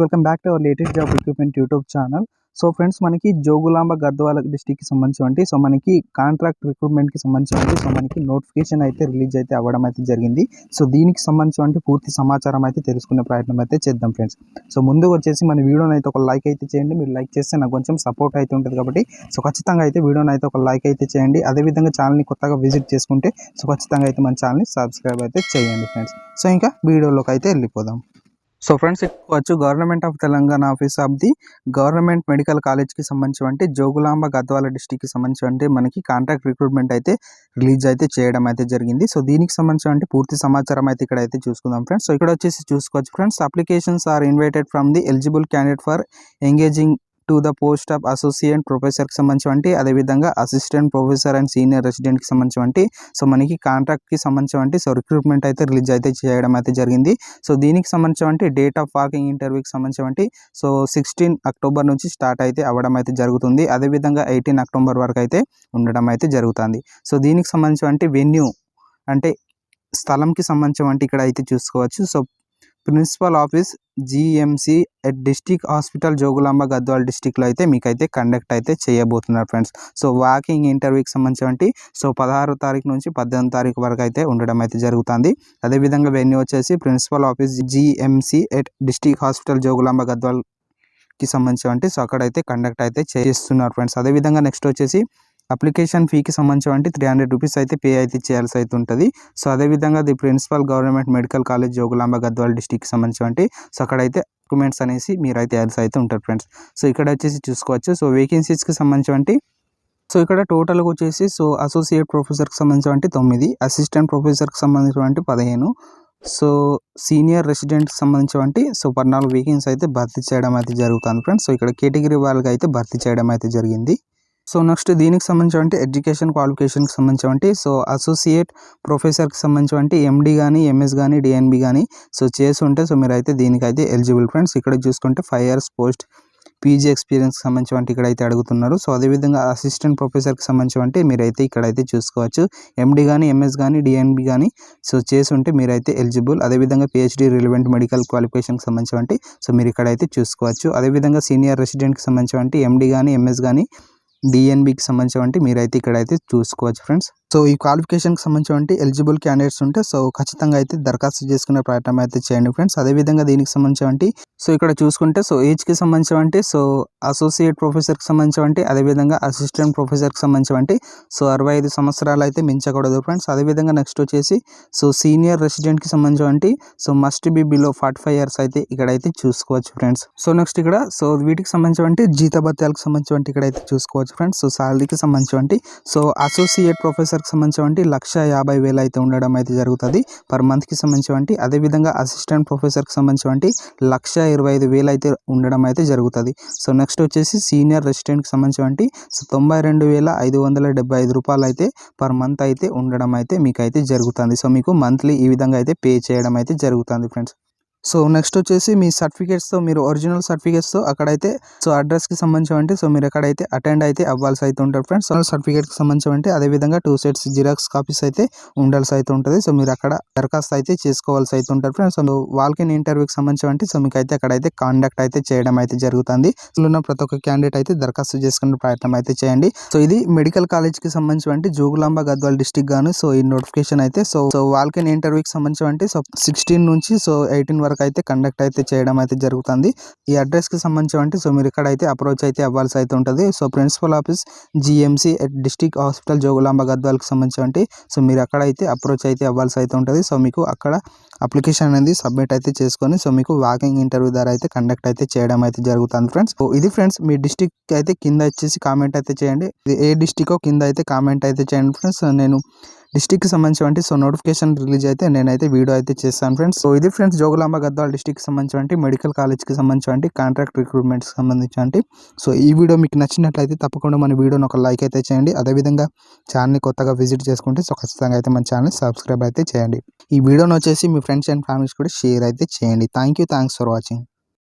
Welcome back to our latest job recruitment YouTube channel so friends మనకి జోగులాంబ గద్వాల డిస్టిక్కి సంబంధించి so మనకి కాంట్రాక్ట్ రిక్రూట్మెంట్కి సంబంధించి సో మనకి నోటిఫికేషన్ అయితే రిలీజ్ అయితే అవ్వడం అయితే జరిగింది. సో దీనికి సంబంధించి పూర్తి సమాచారం అయితే తెలుసుకునే ప్రయత్నం అయితే చేద్దాం ఫ్రెండ్స్ సో ముందుకు వచ్చేసి మన వీడియోని అయితే ఒక లైక్ అయితే చేయండి. మీరు లైక్ చేస్తే నాకు కొంచెం సపోర్ట్ అయితే ఉంటుంది కాబట్టి సో ఖచ్చితంగా అయితే వీడియోని అయితే ఒక లైక్ అయితే చేయండి. అదేవిధంగా ఛానల్ని కొత్తగా విజిట్ చేసుకుంటే సో ఖచ్చితంగా అయితే మన ఛానల్ని సబ్స్క్రైబ్ అయితే చేయండి ఫ్రెండ్స్ సో ఇంకా వీడియోలోకి అయితే వెళ్ళిపోదాం. So friends ఎక్కువచ్చు government of Telangana office of the government medical కాలేజ్కి సంబంధించి జోగులాంబ గద్వాల డిస్టిక్కి సంబంధించి మనకి కాంట్రాక్ట్ రిక్రూట్మెంట్ అయితే రిలీజ్ అయితే చేయడం అయితే జరిగింది. సో దీనికి సంబంధించి పూర్తి సమాచారం అయితే ఇక్కడ అయితే చూసుకుందాం ఫ్రెండ్స్ సో ఇక్కడ వచ్చేసి చూసుకోవచ్చు friends applications are invited from the eligible candidate for engaging to the post of associate ప్రొఫెసర్కి సంబంధించి అదేవిధంగా అసిస్టెంట్ ప్రొఫెసర్ అండ్ సీనియర్ రెసిడెంట్కి సంబంధించి సో మనకి కాంట్రాక్ట్కి సంబంధించి సో రిక్రూట్మెంట్ అయితే రిలీజ్ అయితే చేయడం అయితే జరిగింది. సో దీనికి సంబంధించి డేట్ ఆఫ్ వాకింగ్ ఇంటర్వ్యూకి సంబంధించి సో సిక్స్టీన్ అక్టోబర్ నుంచి స్టార్ట్ అయితే అవ్వడం అయితే జరుగుతుంది. అదేవిధంగా ఎయిటీన్ అక్టోబర్ వరకు అయితే ఉండడం అయితే జరుగుతుంది. సో దీనికి సంబంధించి వెన్యూ అంటే స్థలంకి సంబంధించి ఇక్కడ అయితే చూసుకోవచ్చు. So principal office GMC at district hospital Jogulamba Gadwal డిస్టిక్లో అయితే మీకైతే కండక్ట్ అయితే చేయబోతున్నారు ఫ్రెండ్స్ సో వాకింగ్ ఇంటర్వ్యూకి సంబంధించి సో పదహారు తారీఖు నుంచి పద్దెనిమిది తారీఖు వరకు అయితే ఉండడం అయితే జరుగుతుంది. అదేవిధంగా వెన్యూ వచ్చేసి principal office GMC at district hospital Jogulamba గద్వాల్కి సంబంధించి సో అక్కడైతే కండక్ట్ అయితే చేస్తున్నారు ఫ్రెండ్స్ అదేవిధంగా నెక్స్ట్ వచ్చేసి అప్లికేషన్ ఫీకి సంబంధించి త్రీ హండ్రెడ్ రూపీస్ అయితే పే అయితే చేయాల్సి అయితే ఉంటుంది. సో అదేవిధంగా the principal government medical college Jogulamba Gadwal district సంబంధించి సో అక్కడైతే డాక్యుమెంట్స్ అనేసి మీరు అయితే వేయాల్సి అయితే ఉంటారు ఫ్రెండ్స్ సో ఇక్కడ వచ్చేసి చూసుకోవచ్చు. సో వేకెన్సీస్కి సంబంధించి సో ఇక్కడ టోటల్గా వచ్చేసి సో అసోసియేట్ ప్రొఫెసర్కి సంబంధించి తొమ్మిది అసిస్టెంట్ ప్రొఫెసర్కి సంబంధించి పదిహేను సో సీనియర్ రెసిడెంట్కి సంబంధించి సో పద్నాలుగు వేకెన్సీ అయితే భర్తీ చేయడం అయితే జరుగుతుంది ఫ్రెండ్స్ సో ఇక్కడ కేటగిరీ వాళ్ళకి అయితే భర్తీ చేయడం అయితే జరిగింది. సో నెక్స్ట్ దీనికి సంబంధించి ఎడ్యుకేషన్ క్వాలిఫికేషన్కి సంబంధించి సో అసోసియేట్ ప్రొఫెసర్కి సంబంధించి ఎండి కానీ ఎంఎస్ కానీ డిఎన్బి కానీ సో చేసి ఉంటే సో మీరైతే దీనికైతే ఎలిజిబుల్ ఫ్రెండ్స్. ఇక్కడ చూసుకుంటే ఫైవ్ ఇయర్స్ పోస్ట్ పీజీ ఎక్స్పీరియన్స్కి సంబంధించి ఇక్కడైతే అడుగుతున్నారు. సో అదేవిధంగా అసిస్టెంట్ ప్రొఫెసర్కి సంబంధించి మీరైతే ఇక్కడైతే చూసుకోవచ్చు. ఎండి కానీ ఎంఎస్ కానీ డిఎన్బి కానీ సో చేసి ఉంటే మీరైతే ఎలిజిబుల్. అదేవిధంగా పిహెచ్డి రిలవెంట్ మెడికల్ క్వాలిఫికేషన్కి సంబంధించి సో మీరు ఇక్కడైతే చూసుకోవచ్చు. అదేవిధంగా సీనియర్ రెసిడెంట్కి సంబంధించి ఎండి కానీ ఎంఎస్ కానీ డిఎన్బికి సంబంధించి మీరైతే ఇక్కడైతే చూసుకోవచ్చు ఫ్రెండ్స్. సో ఈ క్వాలిఫికేషన్కి సంబంధించినటువంటి ఎలిజిబుల్ క్యాండిడేట్స్ ఉంటే సో ఖచ్చితంగా అయితే దరఖాస్తు చేసుకునే ప్రయత్నం అయితే చేయండి ఫ్రెండ్స్. అదేవిధంగా దీనికి సంబంధించి సో ఇక్కడ చూసుకుంటే సో ఏజ్కి సంబంధించి సో అసోసియేట్ ప్రొఫెసర్కి సంబంధించి అదేవిధంగా అసిస్టెంట్ ప్రొఫెసర్కి సంబంధించి సో అరవై ఐదు సంవత్సరాలు అయితే మించకూడదు ఫ్రెండ్స్. అదేవిధంగా నెక్స్ట్ వచ్చేసి సో సీనియర్ రెసిడెంట్కి సంబంధించి so must be below forty five years అయితే ఇక్కడైతే చూసుకోవచ్చు ఫ్రెండ్స్. సో నెక్స్ట్ ఇక్కడ సో వీటికి సంబంధించి జీతభత్యాలకు సంబంధించి ఇక్కడైతే చూసుకోవచ్చు ఫ్రెండ్స్. సో శాలరీకి సంబంధించి సో అసోసియేట్ ప్రొఫెసర్ ఆఫీసర్కి సంబంధించి లక్ష యాభై వేలు అయితే ఉండడం అయితే జరుగుతుంది. పర్ మంత్కి సంబంధించి అదేవిధంగా అసిస్టెంట్ ప్రొఫెసర్కి సంబంధించి లక్ష ఇరవై ఐదు వేలు అయితే ఉండడం అయితే జరుగుతుంది. సో నెక్స్ట్ వచ్చేసి సీనియర్ రెసిడెంట్కి సంబంధించి సో తొంభై రెండు వేల ఐదు వందల డెబ్బై ఐదు రూపాయలు అయితే పర్ మంత్ అయితే ఉండడం అయితే మీకు అయితే జరుగుతుంది. సో మీకు మంత్లీ ఈ విధంగా అయితే పే చేయడం అయితే జరుగుతుంది ఫ్రెండ్స్. సో నెక్స్ట్ వచ్చేసి మీ సర్టిఫికేట్స్తో మీరు ఒరిజినల్ సర్టిఫికేట్స్తో అక్కడైతే సో అడ్రస్కి సంబంధించి సో మీరు ఎక్కడైతే అటెండ్ అయితే అవ్వాల్సి అయితే ఉంటారు ఫ్రెండ్స్. సర్టిఫికేట్కి సంబంధించి అదేవిధంగా టూ సెట్స్ జిరాక్స్ కాపీస్ అయితే ఉండాల్సి అయితే ఉంటుంది. సో మీరు అక్కడ దరఖాస్తు అయితే చేసుకోవాల్సి అయితే ఉంటారు ఫ్రెండ్స్. సో వాల్కిన్ ఇంటర్వ్యూకి సంబంధించి సో మీకు అయితే అక్కడైతే కాండక్ట్ అయితే చేయడం అయితే జరుగుతుంది. ఉన్న ప్రతి ఒక్క క్యాండిడేట్ అయితే దరఖాస్తు చేసుకునే ప్రయత్నం అయితే చేయండి. సో ఇది మెడికల్ కాలేజ్కి సంబంధించి జోగులాంబ గద్వాల్ డిస్టిక్ గాను సో ఈ నోటిఫికేషన్ అయితే సో సో వాల్కిన్ ఇంటర్వ్యూకి సంబంధించి సో సిక్స్టీన్ నుంచి సో ఎయిటీన్ వరకు అయితే కండక్ట్ అయితే చేయడం అయితే జరుగుతుంది. ఈ అడ్రస్కి సంబంధించి సో మీరు ఇక్కడ అయితే అప్రోచ్ అయితే అవ్వాల్సి అయితే ఉంటుంది. So principal office GMC district hospital Jogulamba గద్వాలకు సంబంధించి సో మీరు అక్కడ అయితే అప్రోచ్ అయితే అవ్వాల్సి అయితే ఉంటుంది. సో మీకు అక్కడ అప్లికేషన్ అనేది సబ్మిట్ అయితే చేసుకొని సో మీకు వాకింగ్ ఇంటర్వ్యూ ద్వారా అయితే కండక్ట్ అయితే చేయడం అయితే జరుగుతుంది ఫ్రెండ్స్ ఇది ఫ్రెండ్స్ మీ డిస్టిక్ అయితే కింద వచ్చేసి కామెంట్ అయితే చేయండి. ఏ డిస్టిక్ కింద అయితే కామెంట్ అయితే చేయండి ఫ్రెండ్స్ నేను డిస్టిక్కి సంబంధించి సో నోటిఫికేషన్ రిలీజ్ అయితే నేనైతే వీడియో అయితే చేస్తాను ఫ్రెండ్స్. సో ఇది ఫ్రెండ్స్ జోగులాంబ గద్వాల డిస్టిక్కి సంబంధించి మెడికల్ కాలేజ్కి సంబంధించి కాంట్రాక్ట్ రిక్రూట్మెంట్కి సంబంధించి సో ఈ వీడియో మీకు నచ్చినట్లయితే తప్పకుండా మన వీడియోని ఒక లైక్ అయితే చేయండి. అదేవిధంగా ఛానల్ని కొత్తగా విజిట్ చేసుకుంటే సో ఖచ్చితంగా అయితే మన ఛానల్ సబ్స్క్రైబ్ అయితే చేయండి. ఈ వీడియోని వచ్చేసి మీ ఫ్రెండ్స్ అండ్ ఫ్యామిలీస్ కూడా షేర్ అయితే చేయండి. Thank you. Thanks for watching.